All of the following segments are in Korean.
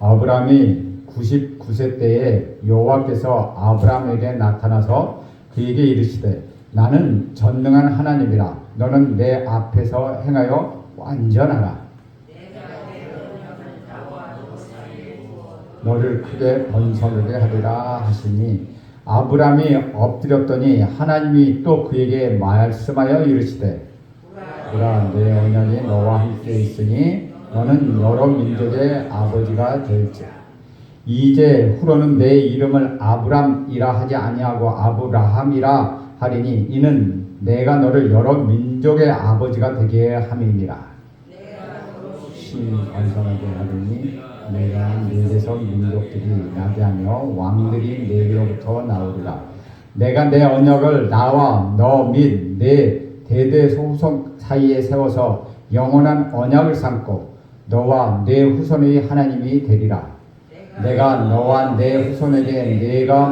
아브라함이 99세 때에 여호와께서 아브라함에게 나타나서 그에게 이르시되 나는 전능한 하나님이라. 너는 내 앞에서 행하여 완전하라. 너를 크게 번성하게 하리라 하시니 아브라함이 엎드렸더니 하나님이 또 그에게 말씀하여 이르시되 보라 내 언약이 너와 함께 있으니 너는 여러 민족의 아버지가 될지 이제 후로는 내 이름을 아브람이라 하지 아니하고 아브라함이라 하리니 이는 내가 너를 여러 민족의 아버지가 되게 함이니라. 신 완성하게 하리니 내가 내게서 민족들이 나게 하며 왕들이 내게로부터 나오리라. 내가 내 언약을 나와 너 및 내 대대 소후손 사이에 세워서 영원한 언약을 삼고 너와 내 후손의 하나님이 되리라. 내가 너와 내 후손에게 내가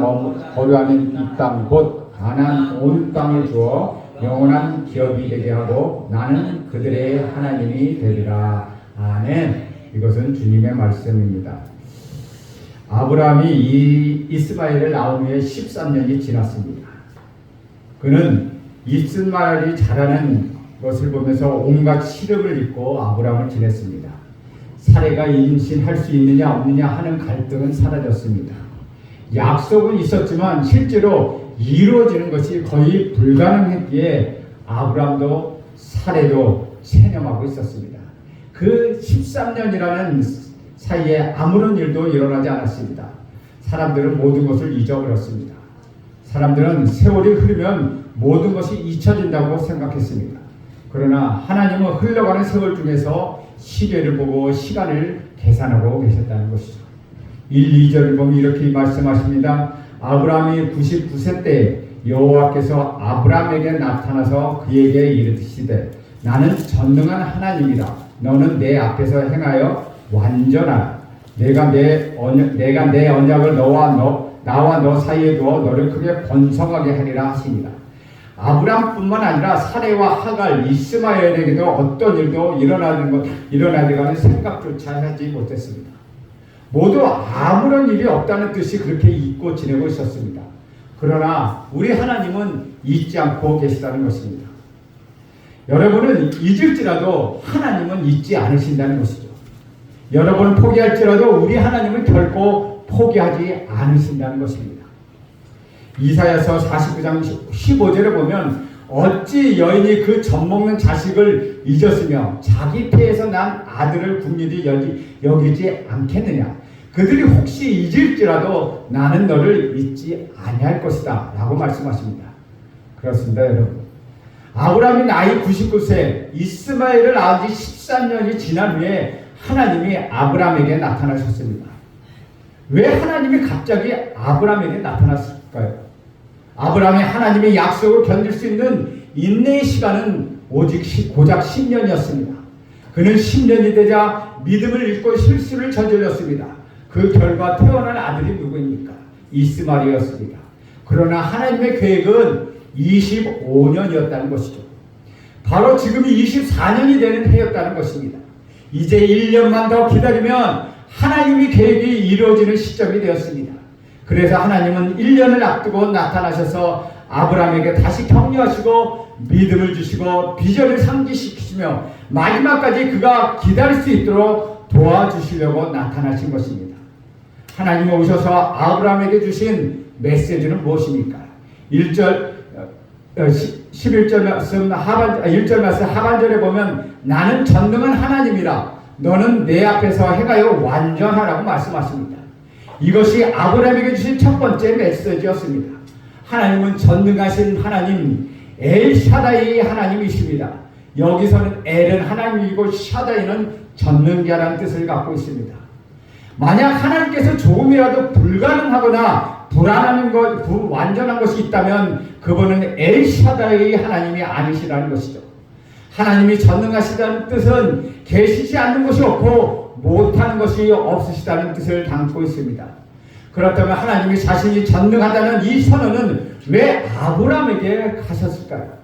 거류하는 이 땅 곧 가난 온 땅을 주어 영원한 기업이 되게 하고 나는 그들의 하나님이 되리라. 아멘. 이것은 주님의 말씀입니다. 아브라함이 이 이스마엘을 낳은 후에 13년이 지났습니다. 그는 이스마엘이 자라는 것을 보면서 온갖 시름을 입고 아브라함을 지냈습니다 사례가 임신할 수 있느냐 없느냐 하는 갈등은 사라졌습니다. 약속은 있었지만 실제로 이루어지는 것이 거의 불가능했기에 아브라함도 사례도 체념하고 있었습니다. 그 13년이라는 사이에 아무런 일도 일어나지 않았습니다. 사람들은 모든 것을 잊어버렸습니다. 사람들은 세월이 흐르면 모든 것이 잊혀진다고 생각했습니다. 그러나 하나님은 흘러가는 세월 중에서 시계를 보고 시간을 계산하고 계셨다는 것이죠. 1, 2절을 보면 이렇게 말씀하십니다. 아브라함이 99세 때 여호와께서 아브라함에게 나타나서 그에게 이르시되 나는 전능한 하나님이다. 너는 내 앞에서 행하여 완전하라. 내가 내 언약, 내가 내 언약을 너와 너 나와 너 사이에 두어 너를 크게 번성하게 하리라 하시니라. 아브람뿐만 아니라 사례와 하갈, 이스마엘에게도 어떤 일도 일어나는 것, 일어나리라는 생각조차 하지 못했습니다. 모두 아무런 일이 없다는 뜻이 그렇게 잊고 지내고 있었습니다. 그러나 우리 하나님은 잊지 않고 계시다는 것입니다. 여러분은 잊을지라도 하나님은 잊지 않으신다는 것이죠. 여러분은 포기할지라도 우리 하나님은 결코 포기하지 않으신다는 것입니다. 이사야서 49장 15절에 보면 어찌 여인이 그 젖먹는 자식을 잊었으며 자기 폐에서 난 아들을 국률이 여기, 여기지 않겠느냐? 그들이 혹시 잊을지라도 나는 너를 잊지 아니할 것이다 라고 말씀하십니다. 그렇습니다 여러분. 아브라함이 나이 99세 이스마엘을 낳은 지 13년이 지난 후에 하나님이 아브라함에게 나타나셨습니다. 왜 하나님이 갑자기 아브라함에게 나타났을까요? 아브라함이 하나님의 약속을 견딜 수 있는 인내의 시간은 오직 고작 10년이었습니다. 그는 10년이 되자 믿음을 잃고 실수를 저질렀습니다. 그 결과 태어난 아들이 누구입니까? 이스마리였습니다. 그러나 하나님의 계획은 25년이었다는 것이죠. 바로 지금이 24년이 되는 해였다는 것입니다. 이제 1년만 더 기다리면 하나님의 계획이 이루어지는 시점이 되었습니다. 그래서 하나님은 1년을 앞두고 나타나셔서 아브라함에게 다시 격려하시고 믿음을 주시고 비전을 상기시키시며 마지막까지 그가 기다릴 수 있도록 도와주시려고 나타나신 것입니다. 하나님 오셔서 아브라함에게 주신 메시지는 무엇입니까? 1절 11절 말씀 하반 1절 말씀 하반절에 보면 나는 전능한 하나님이라 너는 내 앞에서 행하여 완전하라고 말씀하십니다. 이것이 아브라함에게 주신 첫 번째 메시지였습니다. 하나님은 전능하신 하나님, 엘샤다이 하나님이십니다. 여기서는 엘은 하나님이고 샤다이는 전능자라는 뜻을 갖고 있습니다. 만약 하나님께서 조금이라도 불가능하거나 불안한 것, 불 완전한 것이 있다면 그분은 엘샤다이 하나님이 아니시라는 것이죠. 하나님이 전능하시다는 뜻은 계시지 않는 것이 없고 못하는 것이 없으시다는 뜻을 담고 있습니다. 그렇다면 하나님이 자신이 전능하다는 이 선언은 왜 아브라함에게 가셨을까요?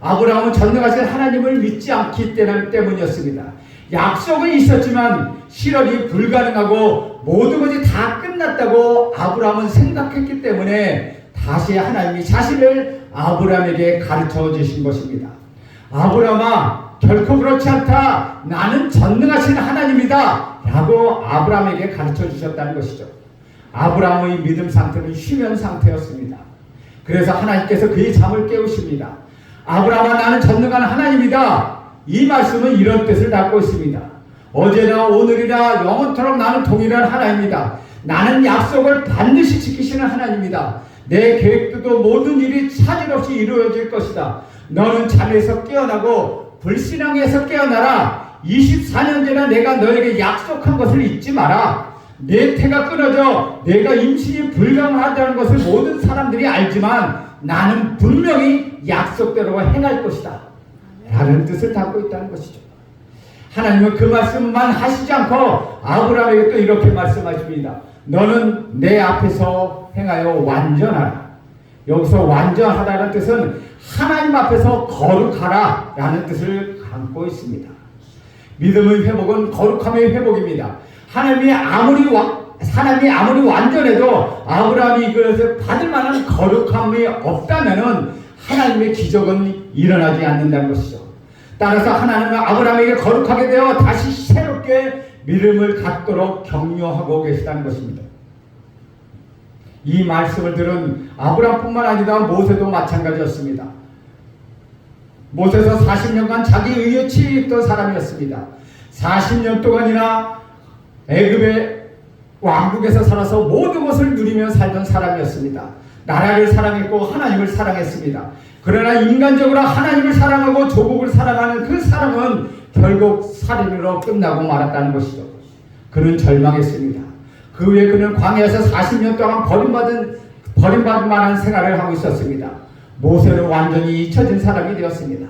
아브라함은 전능하신 하나님을 믿지 않기 때문이었습니다. 약속은 있었지만 실현이 불가능하고 모든 것이 다 끝났다고 아브라함은 생각했기 때문에 다시 하나님이 자신을 아브라함에게 가르쳐 주신 것입니다. 아브라함아 결코 그렇지 않다. 나는 전능하신 하나님이다. 라고 아브라함에게 가르쳐 주셨다는 것이죠. 아브라함의 믿음 상태는 쉬면 상태였습니다. 그래서 하나님께서 그의 잠을 깨우십니다. 아브라함아 나는 전능한 하나님이다. 이 말씀은 이런 뜻을 담고 있습니다. 어제나 오늘이나 영원토록 나는 동일한 하나님이다. 나는 약속을 반드시 지키시는 하나님이다. 내 계획도 모든 일이 차질 없이 이루어질 것이다. 너는 잠에서 깨어나고 불신앙에서 깨어나라. 24년 전에 내가 너에게 약속한 것을 잊지 마라. 내 태가 끊어져 내가 임신이 불가능하다는 것을 모든 사람들이 알지만 나는 분명히 약속대로 행할 것이다. 라는 뜻을 담고 있다는 것이죠. 하나님은 그 말씀만 하시지 않고 아브라함에게 또 이렇게 말씀하십니다. 너는 내 앞에서 행하여 완전하라. 여기서 완전하다는 뜻은 하나님 앞에서 거룩하라 라는 뜻을 담고 있습니다. 믿음의 회복은 거룩함의 회복입니다. 하나님이 아무리 와, 하나님이 아무리 완전해도 아브라함이 이것을 받을 만한 거룩함이 없다면은 하나님의 기적은 일어나지 않는다는 것이죠. 따라서 하나님은 아브라함에게 거룩하게 되어 다시 새롭게 믿음을 갖도록 격려하고 계시다는 것입니다. 이 말씀을 들은 아브라함뿐만 아니라 모세도 마찬가지였습니다. 모세서 40년간 자기 의에 치있던 사람이었습니다. 40년 동안이나 애굽의 왕국에서 살아서 모든 것을 누리며 살던 사람이었습니다. 나라를 사랑했고 하나님을 사랑했습니다. 그러나 인간적으로 하나님을 사랑하고 조국을 사랑하는 그 사람은 결국 살인으로 끝나고 말았다는 것이죠. 그는 절망했습니다. 그 후에 그는 광야에서 40년 동안 버림받은 버림받을 만한 생활을 하고 있었습니다. 모세는 완전히 잊혀진 사람이 되었습니다.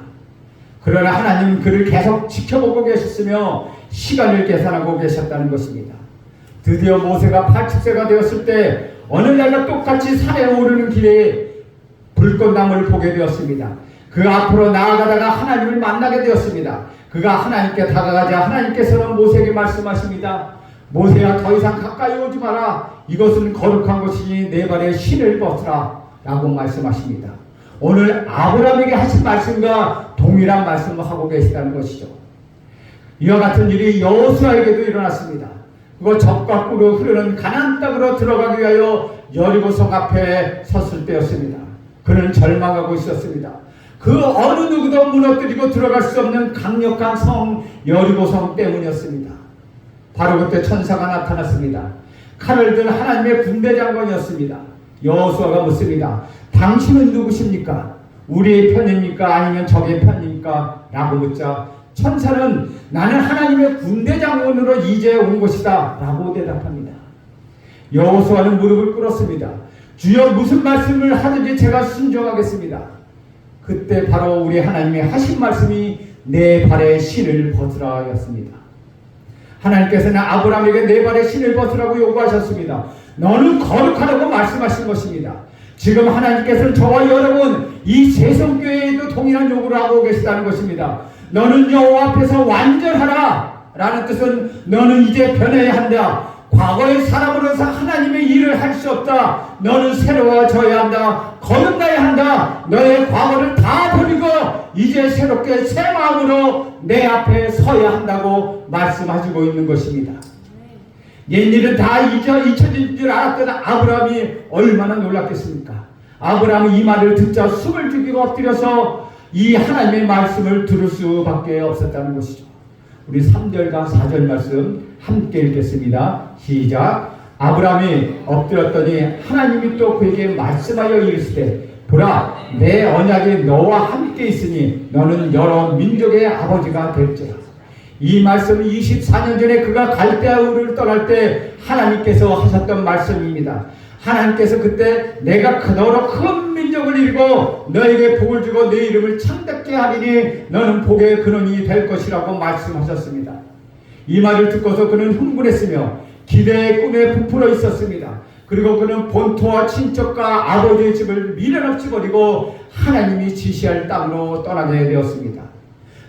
그러나 하나님은 그를 계속 지켜보고 계셨으며 시간을 계산하고 계셨다는 것입니다. 드디어 모세가 80세가 되었을 때 어느 날과 똑같이 산에 오르는 길에 불꽃나무를 보게 되었습니다. 그 앞으로 나아가다가 하나님을 만나게 되었습니다. 그가 하나님께 다가가자 하나님께서는 모세에게 말씀하십니다. 모세야 더 이상 가까이 오지 마라. 이것은 거룩한 것이니 내 발에 신을 벗으라. 라고 말씀하십니다. 오늘 아브라함에게 하신 말씀과 동일한 말씀을 하고 계시다는 것이죠. 이와 같은 일이 여호수아에게도 일어났습니다. 그거 적과 꿀로 흐르는 가나안 땅으로 들어가기 위하여 여리고성 앞에 섰을 때였습니다. 그는 절망하고 있었습니다. 그 어느 누구도 무너뜨리고 들어갈 수 없는 강력한 성 여리고성 때문이었습니다. 바로 그때 천사가 나타났습니다. 칼을 든 하나님의 군대 장관이었습니다. 여호수아가 묻습니다. 당신은 누구십니까? 우리의 편입니까? 아니면 적의 편입니까? 라고 묻자 천사는 나는 하나님의 군대 장군으로 이제 온 것이다 라고 대답합니다. 여호수아는 무릎을 꿇었습니다. 주여 무슨 말씀을 하든지 제가 순종하겠습니다. 그때 바로 우리 하나님이 하신 말씀이 내 발에 신을 벗으라 였습니다. 하나님께서는 아브라함에게 내 발에 신을 벗으라고 요구하셨습니다. 너는 거룩하라고 말씀하신 것입니다. 지금 하나님께서는 저와 여러분 이 세성교회에도 동일한 요구를 하고 계시다는 것입니다. 너는 여호와 앞에서 완전하라 라는 뜻은 너는 이제 변해야 한다. 과거의 사람으로서 하나님의 일을 할 수 없다. 너는 새로워져야 한다. 거듭나야 한다. 너의 과거를 다 이제 새롭게 새 마음으로 내 앞에 서야 한다고 말씀하시고 있는 것입니다. 옛일은 다 잊어, 잊혀진 줄 알았던 아브라함이 얼마나 놀랐겠습니까? 아브라함은 이 말을 듣자 숨을 죽이고 엎드려서 이 하나님의 말씀을 들을 수밖에 없었다는 것이죠. 우리 3절과 4절 말씀 함께 읽겠습니다. 시작. 아브라함이 엎드렸더니 하나님이 또 그에게 말씀하여 이르시되 보라 내 언약이 너와 함께 있으니 너는 여러 민족의 아버지가 될지라. 이 말씀은 24년 전에 그가 갈대아우를 떠날 때 하나님께서 하셨던 말씀입니다. 하나님께서 그때 내가 너로 큰 민족을 이루고 너에게 복을 주고 내 이름을 창답게 하리니 너는 복의 근원이 될 것이라고 말씀하셨습니다. 이 말을 듣고서 그는 흥분했으며 기대의 꿈에 부풀어 있었습니다. 그리고 그는 본토와 친척과 아버지의 집을 미련 없이 버리고 하나님이 지시할 땅으로 떠나게 되었습니다.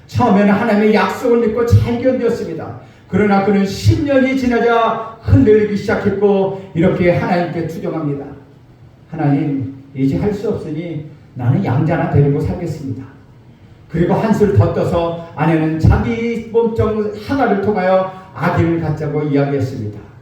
처음에는 하나님의 약속을 믿고 잘 견뎠습니다. 그러나 그는 10년이 지나자 흔들리기 시작했고 이렇게 하나님께 투정합니다. 하나님 이제 할 수 없으니 나는 양자나 데리고 살겠습니다. 그리고 한술 더 떠서 아내는 자기 몸종 하나를 통하여 아기를 갖자고 이야기했습니다.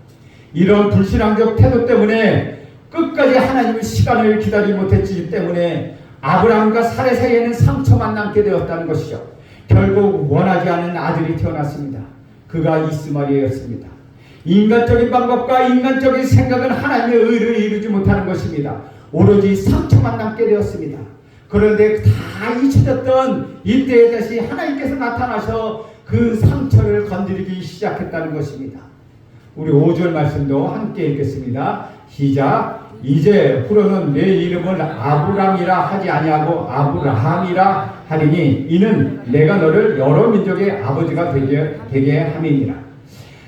이런 불신앙적 태도 때문에 끝까지 하나님의 시간을 기다리지 못했기 때문에 아브라함과 사례 사이에는 상처만 남게 되었다는 것이죠. 결국 원하지 않은 아들이 태어났습니다. 그가 이스마리였습니다. 인간적인 방법과 인간적인 생각은 하나님의 의를 이루지 못하는 것입니다. 오로지 상처만 남게 되었습니다. 그런데 다 잊혀졌던 이때에 다시 하나님께서 나타나셔 그 상처를 건드리기 시작했다는 것입니다. 우리 5절 말씀도 함께 읽겠습니다. 시작. 이제 후로는 내 이름을 아브람이라 하지 아니하고 아브라함이라 하리니 이는 내가 너를 여러 민족의 아버지가 되게, 되게 함이니라.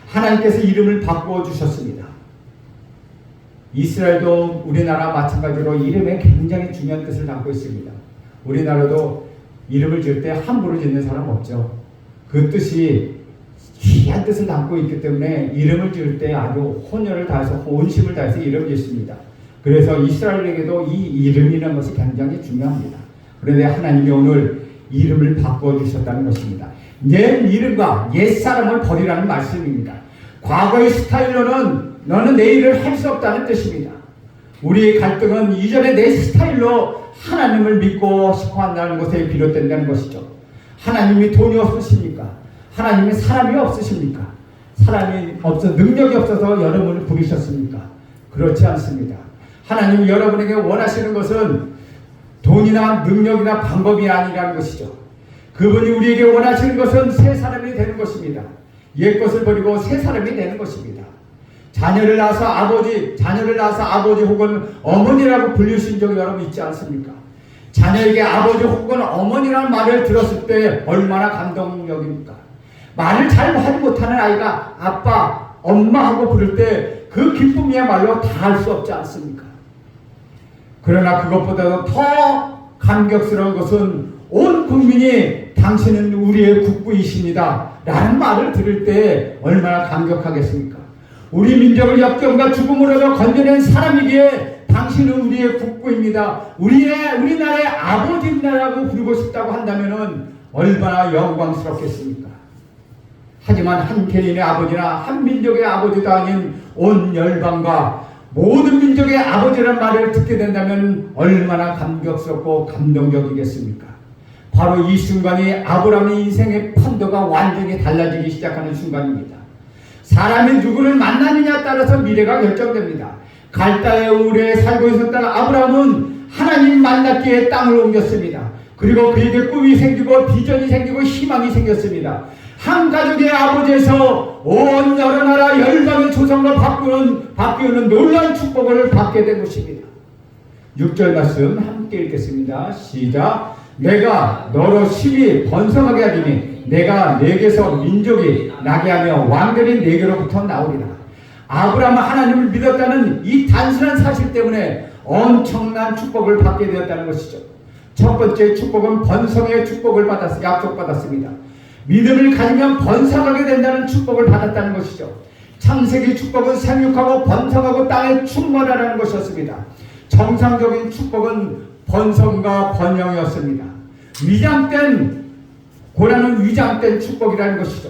하나님께서 이름을 바꾸어 주셨습니다. 이스라엘도 우리나라 마찬가지로 이름에 굉장히 중요한 뜻을 담고 있습니다. 우리나라도 이름을 지을 때 함부로 짓는 사람 없죠. 그 뜻이 귀한 뜻을 담고 있기 때문에 이름을 지을 때 아주 혼혈을 다해서 혼심을 다해서 이름을 짓습니다. 그래서 이스라엘에게도 이 이름이라는 것이 굉장히 중요합니다. 그런데 하나님이 오늘 이름을 바꿔 주셨다는 것입니다. 옛 이름과 옛 사람을 버리라는 말씀입니다. 과거의 스타일로는 너는 내 일을 할 수 없다는 뜻입니다. 우리의 갈등은 이전의 내 스타일로 하나님을 믿고 싶어 한다는 것에 비롯된다는 것이죠. 하나님이 돈이 없으십니까? 하나님이 사람이 없으십니까? 사람이 없어 능력이 없어서 여러분을 부르셨습니까? 그렇지 않습니다. 하나님이 여러분에게 원하시는 것은 돈이나 능력이나 방법이 아니라는 것이죠. 그분이 우리에게 원하시는 것은 새 사람이 되는 것입니다. 옛 것을 버리고 새 사람이 되는 것입니다. 자녀를 낳아서 아버지, 자녀를 낳아서 아버지 혹은 어머니라고 불리신 적이 여러분 있지 않습니까? 자녀에게 아버지 혹은 어머니라는 말을 들었을 때 얼마나 감동적입니까? 말을 잘 하지 못하는 아이가 아빠, 엄마하고 부를 때 그 기쁨이야말로 다 할 수 없지 않습니까? 그러나 그것보다도 더 감격스러운 것은 온 국민이 당신은 우리의 국부이십니다. 라는 말을 들을 때 얼마나 감격하겠습니까? 우리 민족을 역경과 죽음으로도 건져낸 사람이기에 당신은 우리의 국부입니다. 우리의 우리나라의 아버지 나라고 부르고 싶다고 한다면은 얼마나 영광스럽겠습니까? 하지만 한 개인의 아버지나 한 민족의 아버지도 아닌 온 열방과 모든 민족의 아버지란 말을 듣게 된다면 얼마나 감격스럽고 감동적이겠습니까? 바로 이 순간이 아브라함의 인생의 판도가 완전히 달라지기 시작하는 순간입니다. 사람이 누구를 만나느냐에 따라서 미래가 결정됩니다. 갈다의 우레에 살고 있었던 아브라함은 하나님 만났기에 땅을 옮겼습니다. 그리고 그에게 꿈이 생기고 비전이 생기고 희망이 생겼습니다. 한 가족의 아버지에서 온 여러 나라 열방의 조상으로 바꾸는, 바뀌는 놀라운 축복을 받게 된 것입니다. 6절 말씀 함께 읽겠습니다. 시작. 내가 너로 심히 번성하게 하리니 내가 내게서 민족이 나게 하며 왕들이 내게로부터 나오리라. 아브라함은 하나님을 믿었다는 이 단순한 사실 때문에 엄청난 축복을 받게 되었다는 것이죠. 첫 번째 축복은 번성의 축복을 받았, 약속받았습니다. 믿음을 가지면 번성하게 된다는 축복을 받았다는 것이죠. 창세기 축복은 생육하고 번성하고 땅에 충만하라는 것이었습니다. 정상적인 축복은 번성과 번영이었습니다. 위장된 고난은 위장된 축복이라는 것이죠.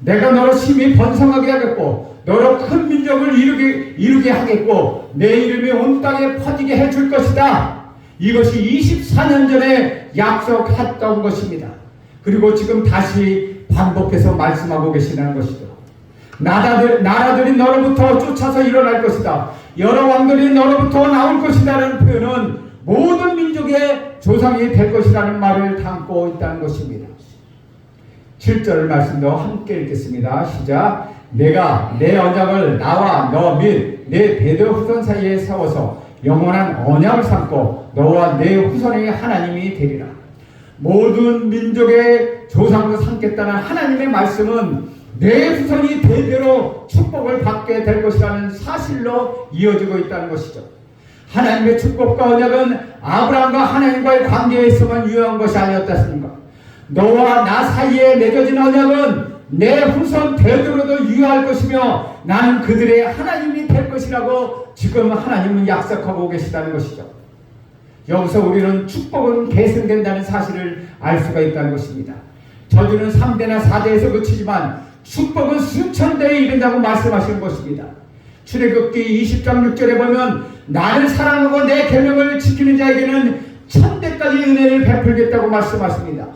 내가 너로 심히 번성하게 하겠고 너로 큰 민족을 이루게, 이루게 하겠고 내 이름이 온 땅에 퍼지게 해줄 것이다. 이것이 24년 전에 약속했던 것입니다. 그리고 지금 다시 반복해서 말씀하고 계시다는 것이죠. 나라들, 나라들이 너로부터 쫓아서 일어날 것이다. 여러 왕들이 너로부터 나올 것이다라는 표현은 모든 민족의 조상이 될 것이라는 말을 담고 있다는 것입니다. 7절 말씀도 함께 읽겠습니다. 시작. 내가 내 언약을 나와 너 및내 대대 후손 사이에 세워서 영원한 언약을 삼고 너와 내 후손의 하나님이 되리라. 모든 민족의 조상으로 삼겠다는 하나님의 말씀은 내 후손이 대대로 축복을 받게 될 것이라는 사실로 이어지고 있다는 것이죠. 하나님의 축복과 언약은 아브라함과 하나님과의 관계에서만 유효한 것이 아니었습니까? 너와 나 사이에 맺어진 언약은 내 후손 대대로도 유효할 것이며 나는 그들의 하나님이 될 것이라고 지금 하나님은 약속하고 계시다는 것이죠. 여기서 우리는 축복은 계승된다는 사실을 알 수가 있다는 것입니다. 저주는 3대나 4대에서 그치지만 축복은 수천 대에 이른다고 말씀하시는 것입니다. 출애굽기 20장 6절에 보면 나를 사랑하고 내 계명을 지키는 자에게는 천대까지 은혜를 베풀겠다고 말씀하십니다.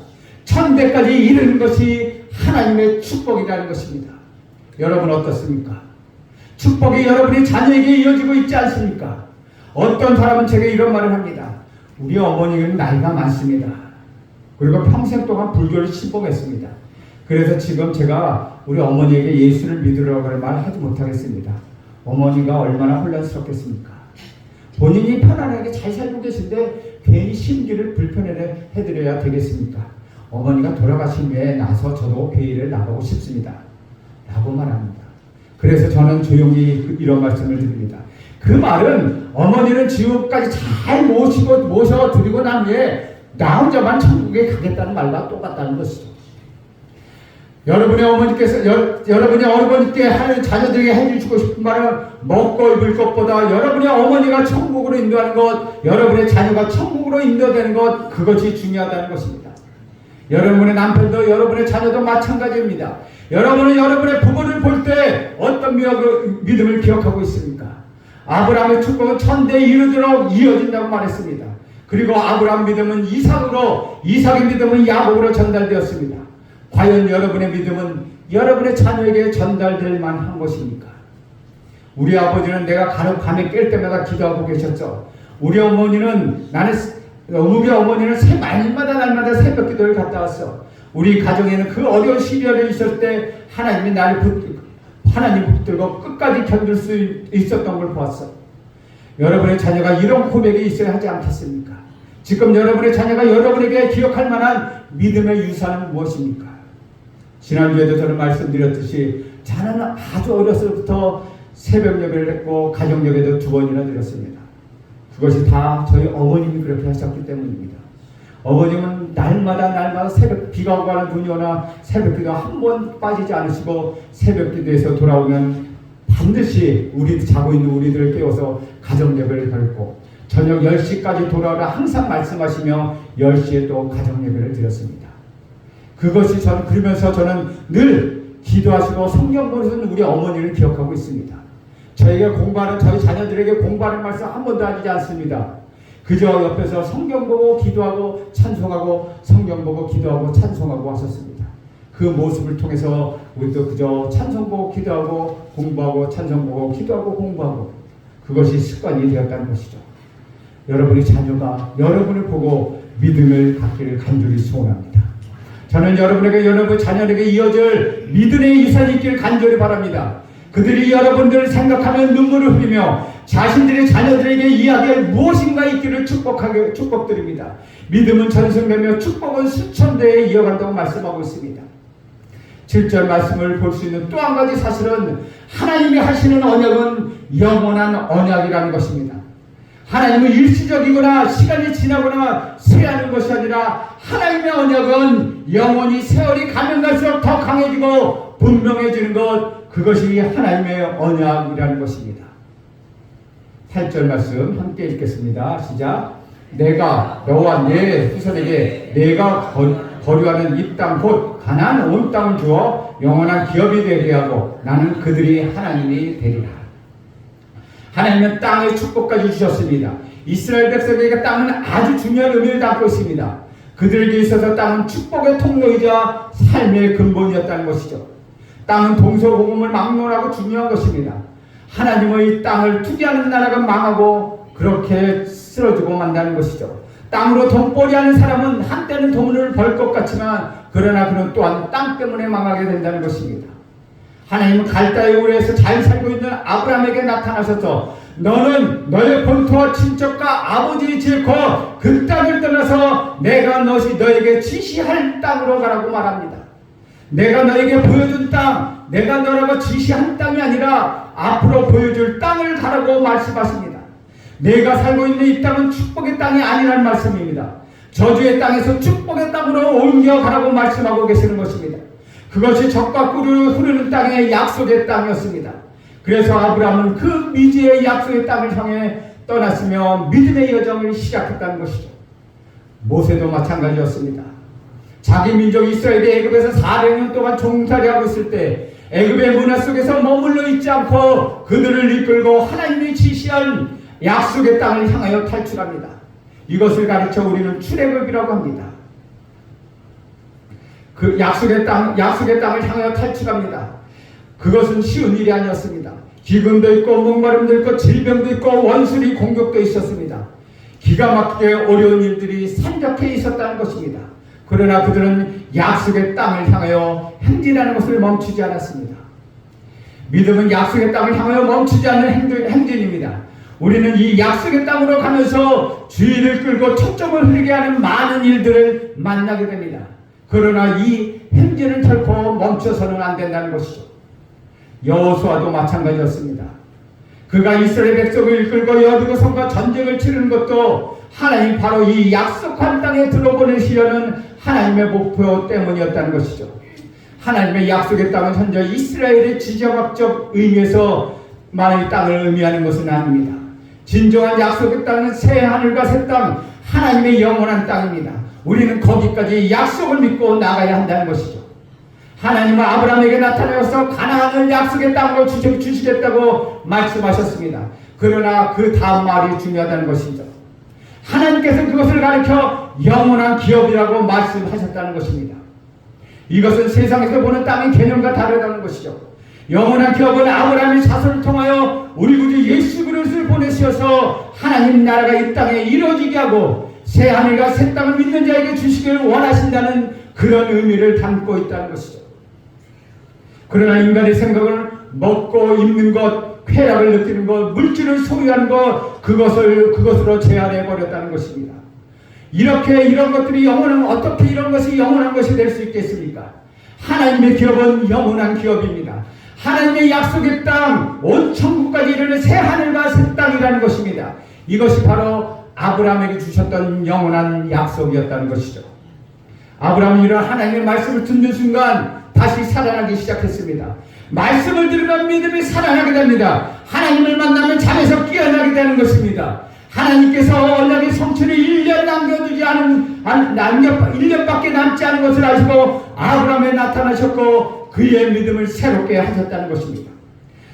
천대까지 이르는 것이 하나님의 축복이라는 것입니다. 여러분 어떻습니까? 축복이 여러분의 자녀에게 이어지고 있지 않습니까? 어떤 사람은 제게 이런 말을 합니다. 우리 어머니는 나이가 많습니다. 그리고 평생 동안 불교를 신봉했습니다. 그래서 지금 제가 우리 어머니에게 예수를 믿으라고 하는 말을 하지 못하겠습니다. 어머니가 얼마나 혼란스럽겠습니까? 본인이 편안하게 잘 살고 계신데 괜히 심기를 불편해 해드려야 되겠습니까? 어머니가 돌아가신 후에 나서 저도 회의를 나가고 싶습니다. 라고 말합니다. 그래서 저는 조용히 그- 이런 말씀을 드립니다. 그 말은 어머니는 지옥까지 잘 모시고 모셔 드리고 난 후에 나 혼자만 천국에 가겠다는 말과 똑같다는 것이죠. 여러분의 어머니께서 여, 여러분의 어머니께 하는 자녀들에게 해주시고 싶은 말은 먹고 입을 것보다 여러분의 어머니가 천국으로 인도하는 것, 여러분의 자녀가 천국으로 인도되는 것 그것이 중요하다는 것입니다. 여러분의 남편도 여러분의 자녀도 마찬가지입니다. 여러분은 여러분의 부모를 볼 때 어떤 믿음을 기억하고 있습니까? 아브라함의 축복은 천대에 이르도록 이어진다고 말했습니다. 그리고 아브라함 믿음은 이삭으로, 이삭의 믿음은 야곱으로 전달되었습니다. 과연 여러분의 믿음은 여러분의 자녀에게 전달될 만한 것입니까? 우리 아버지는 내가 간혹 밤에 깰 때마다 기도하고 계셨죠. 우리 어머니는 나는 우리 어머니는 새 날마다 날마다 새벽 기도를 갔다 왔어. 우리 가정에는 그 어려운 시련에 있을 때 하나님이 나를 붙, 하나님 붙들고 끝까지 견딜 수 있었던 걸 보았어. 여러분의 자녀가 이런 고백이 있어야 하지 않겠습니까? 지금 여러분의 자녀가 여러분에게 기억할 만한 믿음의 유산은 무엇입니까? 지난주에도 저는 말씀드렸듯이 자녀는 아주 어렸을 부터 새벽 예배를 했고 가정 예배도 두 번이나 드렸습니다. 그것이 다 저희 어머님이 그렇게 하셨기 때문입니다. 어머님은 날마다 날마다 새벽 비가 오고 하는 눈이 오나 새벽 기도 한 번 빠지지 않으시고 새벽 기도에서 돌아오면 반드시 우리 자고 있는 우리들을 깨워서 가정 예배를 드렸고 저녁 10시까지 돌아오라 항상 말씀하시며 10시에 또 가정 예배를 드렸습니다. 그것이 저는 그러면서 저는 늘 기도하시고 성경 보는 우리 어머니를 기억하고 있습니다. 저에게 공부하는 저희 자녀들에게 공부하는 말씀 한 번도 하지 않습니다. 그저 옆에서 성경 보고 기도하고 찬송하고 성경 보고 기도하고 찬송하고 하셨습니다. 그 모습을 통해서 우리도 그저 찬송 보고 기도하고 공부하고 찬송 보고 기도하고 공부하고 그것이 습관이 되었다는 것이죠. 여러분의 자녀가 여러분을 보고 믿음을 갖기를 간절히 소원합니다. 저는 여러분에게 여러분 자녀에게 이어질 믿음의 유산이 있기를 간절히 바랍니다. 그들이 여러분들을 생각하며 눈물을 흘리며 자신들의 자녀들에게 이야기할 무엇인가 있기를 축복하게 축복드립니다. 믿음은 전승되며 축복은 수천대에 이어간다고 말씀하고 있습니다. 7절 말씀을 볼 수 있는 또 한 가지 사실은 하나님이 하시는 언약은 영원한 언약이라는 것입니다. 하나님은 일시적이거나 시간이 지나거나 쇠하는 것이 아니라 하나님의 언약은 영원히 세월이 가면 갈수록 더 강해지고 분명해지는 것 그것이 하나님의 언약이라는 것입니다. 8절 말씀 함께 읽겠습니다. 시작. 내가 너와 내 후손에게 내가 거, 거류하는 이 땅 곧 가나안 온 땅을 주어 영원한 기업이 되게 하고 나는 그들이 하나님이 되리라. 하나님은 땅의 축복까지 주셨습니다. 이스라엘 백성에게 땅은 아주 중요한 의미를 담고 있습니다. 그들에게 있어서 땅은 축복의 통로이자 삶의 근본이었다는 것이죠. 땅은 동서고금을 막론하고 중요한 것입니다. 하나님의 땅을 투기하는 나라가 망하고 그렇게 쓰러지고 만다는 것이죠. 땅으로 돈벌이 하는 사람은 한때는 돈을 벌 것 같지만 그러나 그는 또한 땅 때문에 망하게 된다는 것입니다. 하나님은 갈다의 우에서 잘 살고 있는 아브라함에게 나타나셔서 너는 너의 본토와 친척과 아버지의 지고 그 땅을 떠나서 내가 너시 너에게 지시할 땅으로 가라고 말합니다. 내가 너에게 보여준 땅, 내가 너라고 지시한 땅이 아니라 앞으로 보여줄 땅을 가라고 말씀하십니다. 내가 살고 있는 이 땅은 축복의 땅이 아니라는 말씀입니다. 저주의 땅에서 축복의 땅으로 옮겨가라고 말씀하고 계시는 것입니다. 그것이 적과 꿀을 흐르는 땅의 약속의 땅이었습니다. 그래서 아브라함은 그 미지의 약속의 땅을 향해 떠났으며 믿음의 여정을 시작했다는 것이죠. 모세도 마찬가지였습니다. 자기 민족 이스라엘이 애굽에서 400년 동안 종살이하고 있을 때 애굽의 문화 속에서 머물러 있지 않고 그들을 이끌고 하나님이 지시한 약속의 땅을 향하여 탈출합니다. 이것을 가르쳐 우리는 출애굽이라고 합니다. 그 약속의 땅, 약속의 땅을 향하여 탈출합니다. 그것은 쉬운 일이 아니었습니다. 기근도 있고 목마름도 있고 질병도 있고 원수리 공격도 있었습니다. 기가 막히게 어려운 일들이 산적해 있었다는 것입니다. 그러나 그들은 약속의 땅을 향하여 행진하는 것을 멈추지 않았습니다. 믿음은 약속의 땅을 향하여 멈추지 않는 행진, 행진입니다. 우리는 이 약속의 땅으로 가면서 주의를 끌고 초점을 흐르게 하는 많은 일들을 만나게 됩니다. 그러나 이 행진은 결코 멈춰서는 안 된다는 것이죠. 여호수아도 마찬가지였습니다. 그가 이스라엘 백성을 이끌고 여리고 성과 전쟁을 치르는 것도 하나님 바로 이 약속한 땅에 들어보내시려는 하나님의 목표 때문이었다는 것이죠. 하나님의 약속의 땅은 현재 이스라엘의 지정학적 의미에서 만의 땅을 의미하는 것은 아닙니다. 진정한 약속의 땅은 새 하늘과 새 땅, 하나님의 영원한 땅입니다. 우리는 거기까지 약속을 믿고 나가야 한다는 것이죠. 하나님은 아브라함에게 나타나서 가나안을 약속의 땅으로 주시겠다고 말씀하셨습니다. 그러나 그 다음 말이 중요하다는 것이죠. 하나님께서 그것을 가르쳐 영원한 기업이라고 말씀하셨다는 것입니다. 이것은 세상에서 보는 땅의 개념과 다르다는 것이죠. 영원한 기업은 아브라함의 자손을 통하여 우리 구주 예수 그리스도를 보내셔서 하나님 나라가 이 땅에 이루어지게 하고 새 하늘과 새 땅을 믿는 자에게 주시기를 원하신다는 그런 의미를 담고 있다는 것이죠. 그러나 인간의 생각은 먹고 입는 것, 쾌락을 느끼는 것, 물질을 소유하는 것, 그것을 그것으로 제한해 버렸다는 것입니다. 이렇게 이런 것들이 영원한 어떻게 이런 것이 영원한 것이 될 수 있겠습니까? 하나님의 기업은 영원한 기업입니다. 하나님의 약속의 땅, 온 천국까지 이르는 새 하늘과 새 땅이라는 것입니다. 이것이 바로 아브라함에게 주셨던 영원한 약속이었다는 것이죠. 아브라함은 이런 하나님의 말씀을 듣는 순간 다시 살아나기 시작했습니다. 말씀을 들으면 믿음이 살아나게 됩니다. 하나님을 만나면 잠에서 깨어나게 되는 것입니다. 하나님께서 언약의 성취를 1년 남겨두지 않은, 남겨, 1년밖에 남지 않은 것을 아시고 아브라함에 나타나셨고 그의 믿음을 새롭게 하셨다는 것입니다.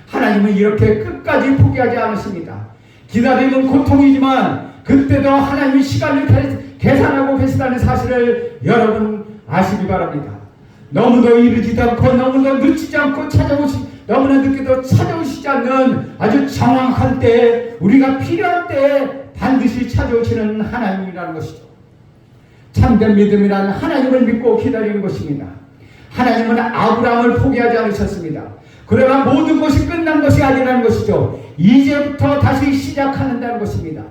하나님은 이렇게 끝까지 포기하지 않으십니다. 기다림은 고통이지만 그때도 하나님이 시간을 계산하고 계시다는 사실을 여러분 아시기 바랍니다. 너무도 이르지도 않고 너무도 늦지 않고 찾아오시 너무나 늦게도 찾아오시지 않는 아주 정확한 때 우리가 필요할 때 반드시 찾아오시는 하나님이라는 것이죠. 참된 믿음이란 하나님을 믿고 기다리는 것입니다. 하나님은 아브라함을 포기하지 않으셨습니다. 그러나 모든 것이 끝난 것이 아니라는 것이죠. 이제부터 다시 시작하는다는 것입니다.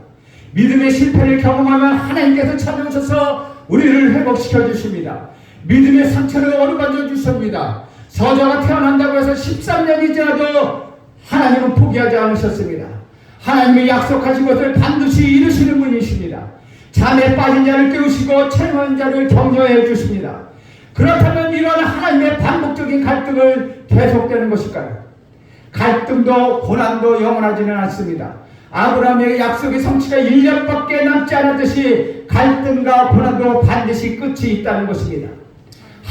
믿음의 실패를 경험하면 하나님께서 찾아오셔서 우리를 회복시켜 주십니다. 믿음의 상처를 어루만져 주십니다. 저자가 태어난다고 해서 13년이 지나도 하나님은 포기하지 않으셨습니다. 하나님의 약속하신 것을 반드시 이루시는 분이십니다. 잠에 빠진 자를 깨우시고 체험한 자를 격려해 주십니다. 그렇다면 이런 하나님의 반복적인 갈등을 계속되는 것일까요? 갈등도 고난도 영원하지는 않습니다. 아브라함에게 약속의 성취가 1년밖에 남지 않았듯이 갈등과 고난도 반드시 끝이 있다는 것입니다.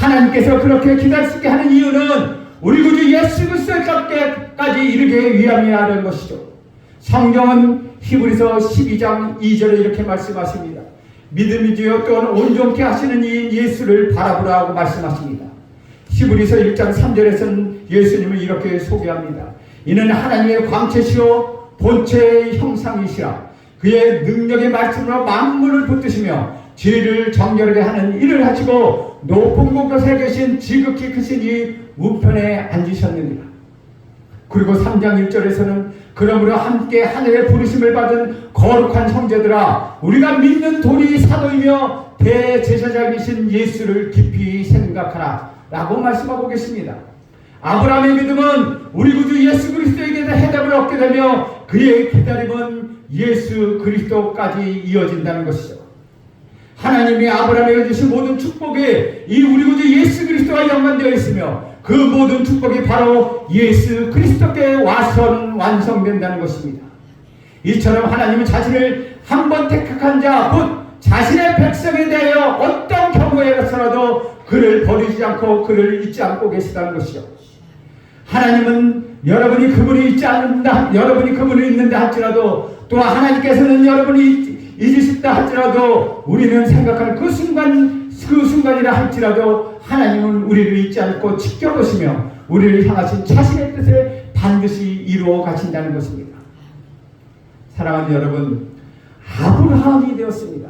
하나님께서 그렇게 기다리게 하는 이유는 우리 구주 예수 그리스도까지 이르게 위함이라는 것이죠. 성경은 히브리서 12장 2절에 이렇게 말씀하십니다. 믿음이 주여 또한 온전케 하시는 이 예수를 바라보라고 말씀하십니다. 히브리서 1장 3절에서는 예수님을 이렇게 소개합니다. 이는 하나님의 광채시요 본체의 형상이시라 그의 능력의 말씀으로 만물을 붙드시며 죄를 정결하게 하는 일을 하시고 높은 곳에 계신 지극히 크신 이 우편에 앉으셨느니라. 그리고 3장 1절에서는 그러므로 함께 하늘의 부르심을 받은 거룩한 형제들아 우리가 믿는 도리 사도이며 대제사장이신 예수를 깊이 생각하라 라고 말씀하고 계십니다. 아브라함의 믿음은 우리 구주 예수 그리스도에게 해답을 얻게 되며 그의 기다림은 예수 그리스도까지 이어진다는 것이죠. 하나님이 아브라함에게 주신 모든 축복이 이 우리 구주 예수 그리스도와 연관되어 있으며 그 모든 축복이 바로 예수 그리스도께 와선 완성된다는 것입니다. 이처럼 하나님은 자신을 한 번 택한 자, 곧 자신의 백성에 대하여 어떤 경우에서라도 그를 버리지 않고 그를 잊지 않고 계시다는 것이요. 하나님은 여러분이 그분이 있지 않는다, 여러분이 그분이 있는다 할지라도 또 하나님께서는 여러분이 잊으셨다 할지라도 우리는 생각하는 그 순간, 그 순간이라 할지라도 하나님은 우리를 잊지 않고 지켜보시며 우리를 향하신 자신의 뜻을 반드시 이루어 가신다는 것입니다. 사랑하는 여러분, 아브라함이 되었습니다.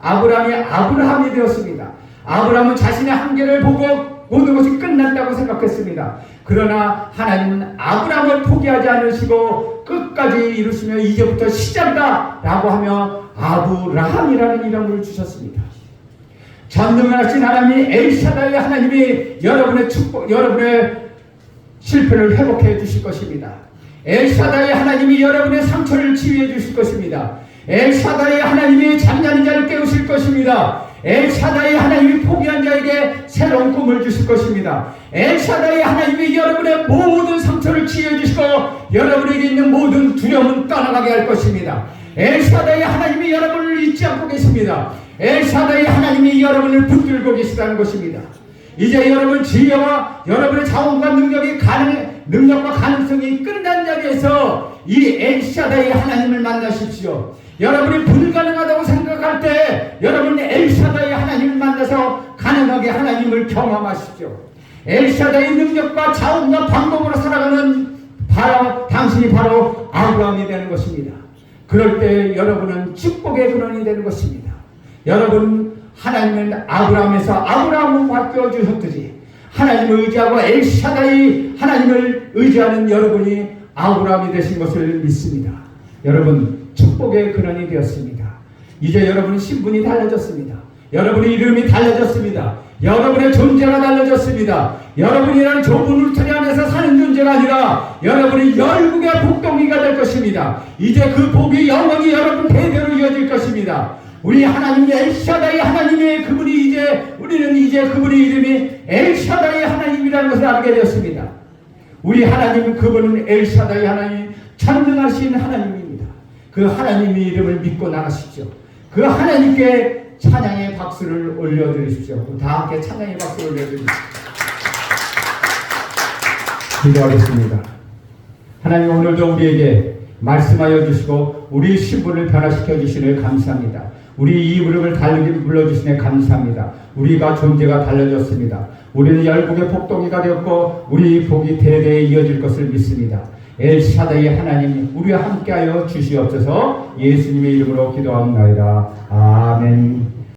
아브라함이 아브라함이 되었습니다. 아브라함은 자신의 한계를 보고 모든 것이 끝났다고 생각했습니다. 그러나 하나님은 아브라함을 포기하지 않으시고 끝까지 이루시며 이제부터 시작이다 라고 하며 아브라함이라는 이름을 주셨습니다. 전능하신 하나님이 엘샤다의 하나님이 여러분의 축복, 여러분의 실패를 회복해 주실 것입니다. 엘샤다의 하나님이 여러분의 상처를 치유해 주실 것입니다. 엘샤다의 하나님이 잠자는 자를 깨우실 것입니다. 엘샤다의 하나님이 포기한 자에게 새로운 꿈을 주실 것입니다. 엘샤다의 하나님이 여러분의 모든 상처를 치유해 주시고 여러분에게 있는 모든 두려움은 떠나가게 할 것입니다. 엘샤다의 하나님이 여러분을 잊지 않고 계십니다. 엘샤다의 하나님이 여러분을 붙들고 계시다는 것입니다. 이제 여러분 지혜와 여러분의 자원과 능력이 가능 능력과 가능성이 끝난 자리에서 이 엘샤다의 하나님을 만나십시오. 여러분이 불가능하다고 생각할 때 여러분이 엘샤다의 하나님을 만나서 가능하게 하나님을 경험하십시오. 엘샤다의 능력과 자원과 방법으로 살아가는 바로 당신이 바로 아브라함이 되는 것입니다. 그럴 때 여러분은 축복의 근원이 되는 것입니다. 여러분 하나님은 아브라함에서 아브라함을 바뀌어 주셨듯이 하나님을 의지하고 엘샤다이 하나님을 의지하는 여러분이 아브라함이 되신 것을 믿습니다. 여러분 축복의 근원이 되었습니다. 이제 여러분 신분이 달라졌습니다. 여러분의 이름이 달라졌습니다. 여러분의 존재가 달라졌습니다. 여러분이라는 좁은 울타리 안에서 사는 존재가 아니라 여러분이 열국의 복덩이가 될 것입니다. 이제 그 복이 영원히 여러분 대대로 이어질 것입니다. 우리 하나님 엘샤다의 하나님의 그분이 이제 우리는 이제 그분의 이름이 엘샤다의 하나님이라는 것을 알게 되었습니다. 우리 하나님은 그분은 엘샤다의 하나님 전능하신 하나님입니다. 그 하나님의 이름을 믿고 나가십시오. 그 하나님께 찬양의 박수를 올려드리십시오. 다 함께 찬양의 박수를 올려드리십시오. 기도하겠습니다. 하나님 오늘도 우리에게 말씀하여 주시고 우리 신분을 변화시켜 주시니 감사합니다. 우리 이 무릎을 달리게 불러주시니 감사합니다. 우리가 존재가 달라졌습니다. 우리는 열국의 복동이가 되었고 우리 복이 대대에 이어질 것을 믿습니다. 엘샤다의 하나님 우리와 함께하여 주시옵소서 예수님의 이름으로 기도합니다. 아멘.